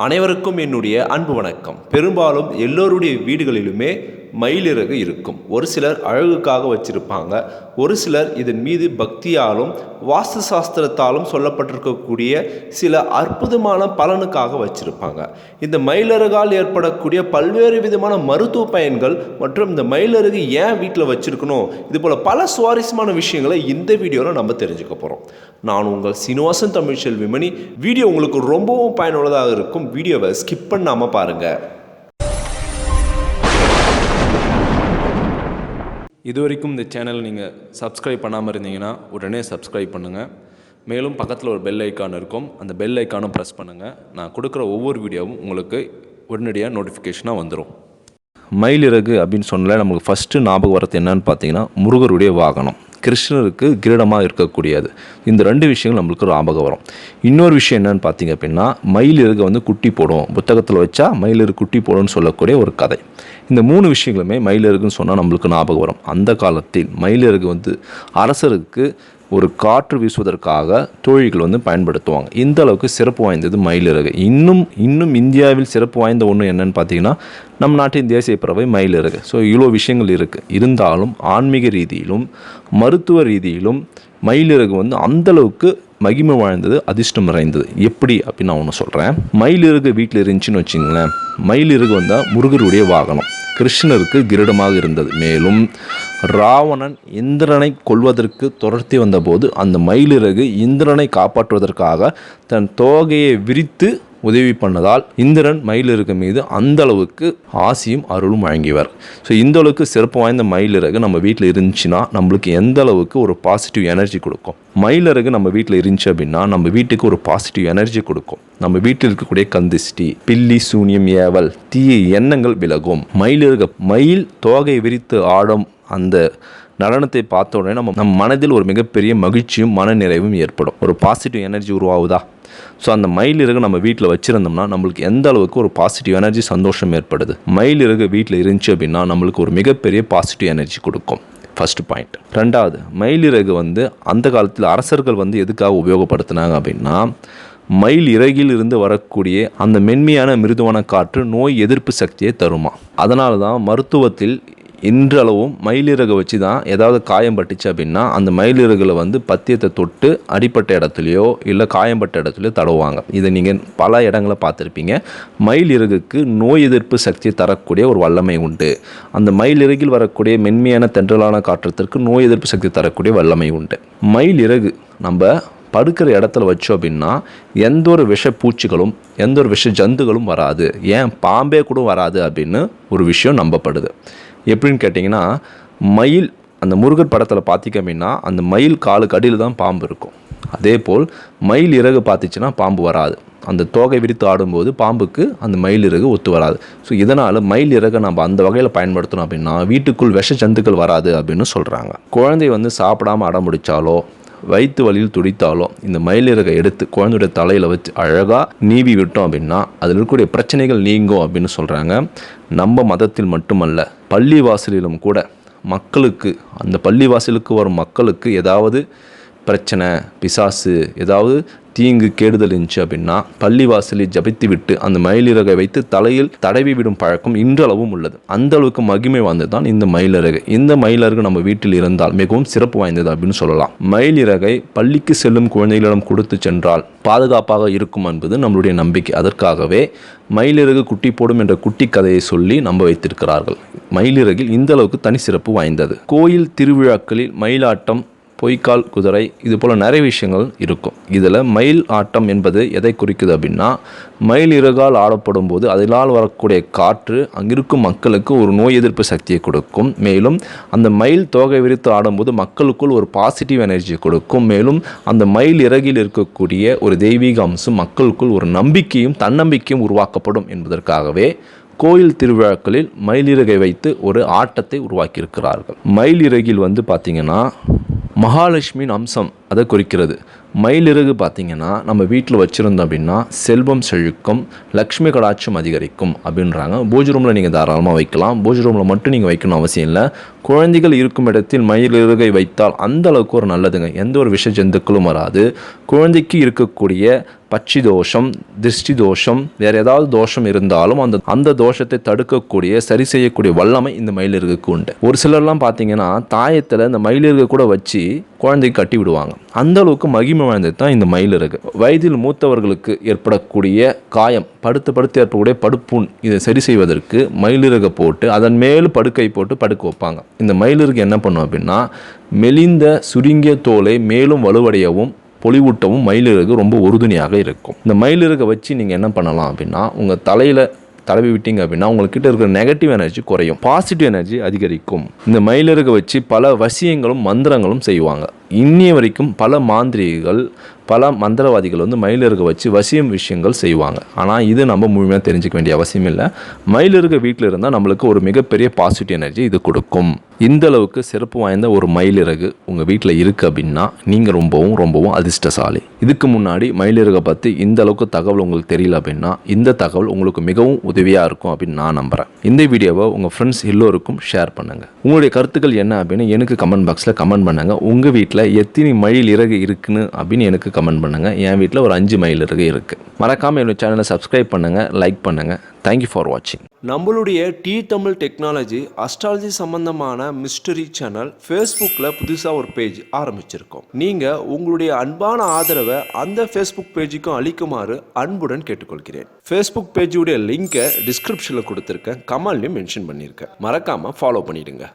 அனைவருக்கும் என்னுடைய அன்பு வணக்கம். பெரும்பாலும் எல்லோருடைய வீடுகளிலுமே மயிலிறகு இருக்கும். ஒரு சிலர் அழகுக்காக வச்சிருப்பாங்க. ஒரு சிலர் இதன் மீது பக்தியாலும் வாஸ்து சாஸ்திரத்தாலும் சொல்லப்பட்டிருக்கக்கூடிய சில அற்புதமான பலனுக்காக வச்சிருப்பாங்க. இந்த மயிலிறகால் ஏற்படக்கூடிய பல்வேறு விதமான மருத்துவ பயன்கள் மற்றும் இந்த மயிலிறகு ஏன் வீட்டில் வச்சிருக்கணும்? இது போல் பல சுவாரஸ்யமான விஷயங்களை இந்த வீடியோவில் நம்ம தெரிஞ்சுக்க போகிறோம் நான் உங்கள் சீனிவாசன் தமிழ் செல்விமணி வீடியோ உங்களுக்கு ரொம்பவும் பயனுள்ளதாக இருக்கும். வீடியோவை ஸ்கிப் பண்ணாமல் பாருங்கள் இது வரைக்கும் இந்த சேனல் நீங்கள் சப்ஸ்கிரைப் பண்ணாமல் இருந்தீங்கன்னா உடனே சப்ஸ்கிரைப் பண்ணுங்கள் மேலும் பக்கத்தில் ஒரு பெல் ஐக்கான் இருக்கும். அந்த பெல் ஐக்கானும் ப்ரெஸ் பண்ணுங்கள் நான் கொடுக்குற ஒவ்வொரு வீடியோவும் உங்களுக்கு உடனடியாக நோட்டிஃபிகேஷனாக வந்துடும் மயிலிறகு அப்படின்னு சொன்னாலே நமக்கு ஃபஸ்ட்டு ஞாபகம் வரது என்னன்னு பார்த்தீங்கன்னா முருகருடைய வாகனம். கிருஷ்ணருக்கு கிரீடமாக இருக்கக்கூடியது. இந்த ரெண்டு விஷயங்கள் நம்மளுக்கு ஞாபகம் வரும். இன்னொரு விஷயம் என்னன்னு பார்த்தீங்க அப்படின்னா மயிலிறகு வந்து குட்டி போடும். புத்தகத்தில் வச்சா மயிலிறகு குட்டி போடும்னு சொல்லக்கூடிய ஒரு கதை. இந்த மூணு விஷயங்களுமே மயிலிறகுன்னு சொன்னால் நம்மளுக்கு ஞாபகம் வரும். அந்த காலத்தில் மயிலிறகு வந்து அரசருக்கு ஒரு காற்று வீசுவதற்காக தோழிகள் வந்து பயன்படுத்துவாங்க. இந்த அளவுக்கு சிறப்பு வாய்ந்தது மயிலிறகு. இன்னும் இன்னும் இந்தியாவில் சிறப்பு வாய்ந்த ஒன்று என்னன்னு பார்த்தீங்கன்னா நம் நாட்டின் தேசிய பறவை மயிலிறகு. ஸோ இவ்வளோ விஷயங்கள் இருக்குது இருந்தாலும் ஆன்மீக ரீதியிலும் மருத்துவ ரீதியிலும் மயிலிறகு வந்து அந்த அளவுக்கு மகிமை வாழ்ந்தது அதிர்ஷ்டம் நிறைந்தது. எப்படி அப்படின்னு நான் ஒன்று சொல்கிறேன் மயிலிறகு வீட்டில் இருந்துச்சுன்னு வச்சிங்களேன். மயிலிறகு வந்தால் முருகருடைய வாகனம். கிருஷ்ணருக்கு கிரீடமாக இருந்தது. மேலும் ராவணன் இந்திரனை கொல்வதற்கு துரத்தி வந்தபோது அந்த மயிலிறகு இந்திரனை காப்பாற்றுவதற்காக தன் தோகையை விரித்து உதவி பண்ணதால் இந்திரன் மயிலிறகு மீது அந்த அளவுக்கு ஆசியும் அருளும் வழங்கியவர். ஸோ இந்த அளவுக்கு சிறப்பு வாய்ந்த மயிலிறகு நம்ம வீட்டில் இருந்துச்சுன்னா நம்மளுக்கு எந்த அளவுக்கு ஒரு பாசிட்டிவ் எனர்ஜி கொடுக்கும்? மயிலிறகு நம்ம வீட்டில் இருந்துச்சு அப்படின்னா நம்ம வீட்டுக்கு ஒரு பாசிட்டிவ் எனர்ஜி கொடுக்கும். நம்ம வீட்டில் இருக்கக்கூடிய கந்திஷ்டி பில்லி சூனியம் ஏவல் தீய எண்ணங்கள் விலகும். மயிலிறகு மயில் தோகை விரித்து ஆடும் அந்த நடனத்தை பார்த்த உடனே நம்ம நம் மனதில் ஒரு மிகப்பெரிய மகிழ்ச்சியும் மனநிறைவும் ஏற்படும். ஒரு பாசிட்டிவ் எனர்ஜி உருவாகுதா? ஸோ அந்த மயில் இறகு நம்ம வீட்டில் வச்சுருந்தோம்னா நம்மளுக்கு எந்த அளவுக்கு ஒரு பாசிட்டிவ் எனர்ஜி சந்தோஷம் ஏற்படுது? மயில் இறகு வீட்டில் இருந்துச்சு அப்படின்னா நம்மளுக்கு ஒரு மிகப்பெரிய பாசிட்டிவ் எனர்ஜி கொடுக்கும். ஃபர்ஸ்ட் பாயிண்ட் ரெண்டாவது மயிலிறகு வந்து அந்த காலத்தில் அரசர்கள் வந்து எதுக்காக உபயோகப்படுத்தினாங்க அப்படின்னா மயில் இறகில் இருந்து வரக்கூடிய அந்த மென்மையான மிருதுவான காற்று நோய் எதிர்ப்பு சக்தியை தருமா? அதனால தான் மருத்துவத்தில் இன்றளவும் மயிலிறகை வச்சு தான் ஏதாவது காயம் பட்டுச்சு அப்படின்னா அந்த மயிலிறகுல வந்து பத்தியத்தை தொட்டு அடிப்பட்ட இடத்துலையோ இல்லை காயம்பட்ட இடத்துலையோ தடவுவாங்க. இதை நீங்கள் பல இடங்களை பார்த்துருப்பீங்க. மயிலிறகுக்கு நோய் எதிர்ப்பு சக்தியை தரக்கூடிய ஒரு வல்லமை உண்டு. அந்த மயிலிறகில் வரக்கூடிய மென்மையான தென்றலான காற்றத்திற்கு நோய் எதிர்ப்பு சக்தி தரக்கூடிய வல்லமை உண்டு. மயிலிறகு நம்ம படுக்கிற இடத்துல வச்சோம் அப்படின்னா எந்த ஒரு விஷ பூச்சிகளும் எந்த ஒரு விஷ ஜந்துகளும் வராது. ஏன்? பாம்பே கூட வராது அப்படின்னு ஒரு விஷயம் நம்பப்படுது. எப்படின்னு கேட்டிங்கன்னா மயில் அந்த முருகர் படத்தில் பார்த்திங்க அப்படின்னா அந்த மயில் காலுக்கு அடியில் தான் பாம்பு இருக்கும். அதே போல் மயில் இறகு பார்த்துச்சுன்னா பாம்பு வராது. அந்த தோகை விரித்து ஆடும்போது பாம்புக்கு அந்த மயில் இறகு ஒத்து வராது. ஸோ இதனால் மயில் இறகை நம்ம அந்த வகையில் பயன்படுத்தணும் அப்படின்னா வீட்டுக்குள் விஷ ஜந்துக்கள் வராது அப்படின்னு சொல்கிறாங்க குழந்தை வந்து சாப்பிடாம அடம் முடித்தாலோ வயிற்று வலியில் துடித்தாலோ இந்த மயிலிறகை எடுத்து குழந்தையுடைய தலையில் வச்சு அழகாக நீவி விட்டோம் அப்படின்னா அதில் இருக்கக்கூடிய பிரச்சனைகள் நீங்கும் அப்படின்னு சொல்கிறாங்க நம்ம மதத்தில் மட்டுமல்ல பள்ளி வாசலிலும் கூட மக்களுக்கு அந்த பள்ளி வாசலுக்கு வரும் மக்களுக்கு ஏதாவது பிரச்சனை பிசாசு ஏதாவது தீங்கு கேடுதல் இருந்துச்சு அப்படின்னா பள்ளிவாசலை ஜபித்து விட்டு அந்த மயிலிறகை வைத்து தலையில் தடவி விடும் பழக்கம் இன்றளவும் உள்ளது. அந்த அளவுக்கு மகிமை வாய்ந்தது தான் இந்த மயிலிறகை. இந்த மயிலிறகு நம்ம வீட்டில் இருந்தால் மிகவும் சிறப்பு வாய்ந்தது அப்படின்னு சொல்லலாம். மயிலிறகை பள்ளிக்கு செல்லும் குழந்தைகளிடம் கொடுத்து சென்றால் பாதுகாப்பாக இருக்கும் என்பது நம்மளுடைய நம்பிக்கை. அதற்காகவே மயிலிறகு குட்டி போடும் என்ற குட்டி கதையை சொல்லி நம்ப வைத்திருக்கிறார்கள். மயிலிறகில் இந்த அளவுக்கு தனி சிறப்பு வாய்ந்தது. கோயில் திருவிழாக்களில் மயிலாட்டம் பொய்க்கால் குதிரை இது போல் நிறைய விஷயங்கள் இருக்கும். இதில் மயில் ஆட்டம் என்பது எதை குறிக்குது அப்படின்னா மயில் இறகால் ஆடப்படும் போது அதிலால் வரக்கூடிய காற்று அங்கிருக்கும் மக்களுக்கு ஒரு நோய் எதிர்ப்பு சக்தியை கொடுக்கும். மேலும் அந்த மயில் தோகை விரித்து ஆடும்போது மக்களுக்குள் ஒரு பாசிட்டிவ் எனர்ஜி கொடுக்கும். மேலும் அந்த மயில் இறகில் இருக்கக்கூடிய ஒரு தெய்வீக அம்சம் மக்களுக்குள் ஒரு நம்பிக்கையும் தன்னம்பிக்கையும் உருவாக்கப்படும் என்பதற்காகவே கோயில் திருவிழாக்களில் மயிலிறகை வைத்து ஒரு ஆட்டத்தை உருவாக்கியிருக்கிறார்கள். மயிலிறகில் வந்து பார்த்திங்கன்னா மகாலட்சுமியின் அம்சம் அதை குறிக்கிறது. மயிலிறகு பார்த்தீங்கன்னா நம்ம வீட்டில் வச்சுருந்தோம் அப்படின்னா செல்வம் செழுக்கும் லக்ஷ்மி கடாட்சம் அதிகரிக்கும் அப்படின்றாங்க. பூஜை ரூமில் நீங்கள் தாராளமாக வைக்கலாம். பூஜை ரூமில் மட்டும் நீங்கள் வைக்கணும் அவசியம் இல்லை. குழந்தைகள் இருக்கும் இடத்தில் மயிலிறகை வைத்தால் அந்த அளவுக்கு ஒரு நல்லதுங்க. எந்த ஒரு விஷ ஜந்துக்களும் வராது. குழந்தைக்கு இருக்கக்கூடிய பச்சி தோஷம் திருஷ்டி தோஷம் வேறு ஏதாவது தோஷம் இருந்தாலும் அந்த அந்த தோஷத்தை தடுக்கக்கூடிய சரி செய்யக்கூடிய வல்லமை இந்த மயிலிறகுக்கு உண்டு. ஒரு சிலர்லாம் பார்த்தீங்கன்னா தாயத்தில் இந்த மயிலிறகு கூட வச்சு குழந்தைக்கு கட்டி விடுவாங்க. அந்த அளவுக்கு மகிமை வாய்ந்தது தான் இந்த மயிலிறகு வயதில் மூத்தவர்களுக்கு ஏற்படக்கூடிய காயம் படுத்து படுத்து ஏற்படக்கூடிய படுப்புண் இதை சரி செய்வதற்கு மயிலிறகை போட்டு அதன் மேல் படுக்கை போட்டு படுக்க வைப்பாங்க. இந்த மயிலிறகு என்ன பண்ணும் அப்படின்னா மெலிந்த சுருங்கிய தோலை மேலும் வலுவடையவும் பொலிவூட்டவும் மயிலிறகு ரொம்ப உறுதுணையாக இருக்கும். இந்த மயிலிறகை வச்சு நீங்கள் என்ன பண்ணலாம் அப்படின்னா உங்கள் தலையில் தடவி விட்டீங்க அப்படின்னா உங்கள்கிட்ட இருக்கிற நெகட்டிவ் எனர்ஜி குறையும். பாசிட்டிவ் எனர்ஜி அதிகரிக்கும். இந்த மயிலிறகை வச்சு பல வசியங்களும் மந்திரங்களும் செய்வாங்க. இன்னிய வரைக்கும் பல மாந்திரிகள் பல மந்திரவாதிகள் வந்து மயிலிறகு வச்சு வசியம் விஷயங்கள் செய்வாங்க. ஆனால் இது நம்ம முழுமையாக தெரிஞ்சுக்க வேண்டிய அவசியம் இல்லை. மயிலிறகு வீட்டில் இருந்தால் நம்மளுக்கு ஒரு மிகப்பெரிய பாசிட்டிவ் எனர்ஜி இது கொடுக்கும். இந்த அளவுக்கு சிறப்பு வாய்ந்த ஒரு மயிலிறகு உங்கள் வீட்டில் இருக்குது அப்படின்னா நீங்கள் ரொம்பவும் ரொம்பவும் அதிர்ஷ்டசாலி. இதுக்கு முன்னாடி மயிலிறகை பற்றி இந்த அளவுக்கு தகவல் உங்களுக்கு தெரியல அப்படின்னா இந்த தகவல் உங்களுக்கு மிகவும் உதவியாக இருக்கும் அப்படின்னு நான் நம்புகிறேன் இந்த வீடியோவை உங்கள் ஃப்ரெண்ட்ஸ் எல்லோருக்கும் ஷேர் பண்ணுங்கள் உங்களுடைய கருத்துக்கள் என்ன அப்படின்னு எனக்கு கமெண்ட் பாக்ஸில் கமெண்ட் பண்ணுங்கள் உங்கள் வீட்டில் எத்தனை மயில் இறகு இருக்குன்னு அப்படின்னு எனக்கு கமெண்ட் பண்ணுங்கள் என் வீட்டில் ஒரு அஞ்சு மைல் இருக்கு. இருக்குது மறக்காமல் என்னோட சேனலை சப்ஸ்கிரைப் பண்ணுங்கள் லைக் பண்ணுங்கள் தேங்க்யூ ஃபார் வாட்சிங் நம்மளுடைய டி தமிழ் டெக்னாலஜி அஸ்ட்ராலஜி சம்பந்தமான மிஸ்டரி சேனல் ஃபேஸ்புக்கில் புதுசாக ஒரு பேஜ் ஆரம்பிச்சிருக்கோம். நீங்கள் உங்களுடைய அன்பான ஆதரவை அந்த ஃபேஸ்புக் பேஜுக்கும் அளிக்குமாறு அன்புடன் கேட்டுக்கொள்கிறேன். ஃபேஸ்புக் பேஜுடைய லிங்கை டிஸ்கிரிப்ஷனில் கொடுத்துருக்கேன். கமெண்ட்லையும் மென்ஷன் பண்ணியிருக்கேன். மறக்காமல் ஃபாலோ பண்ணிடுங்க.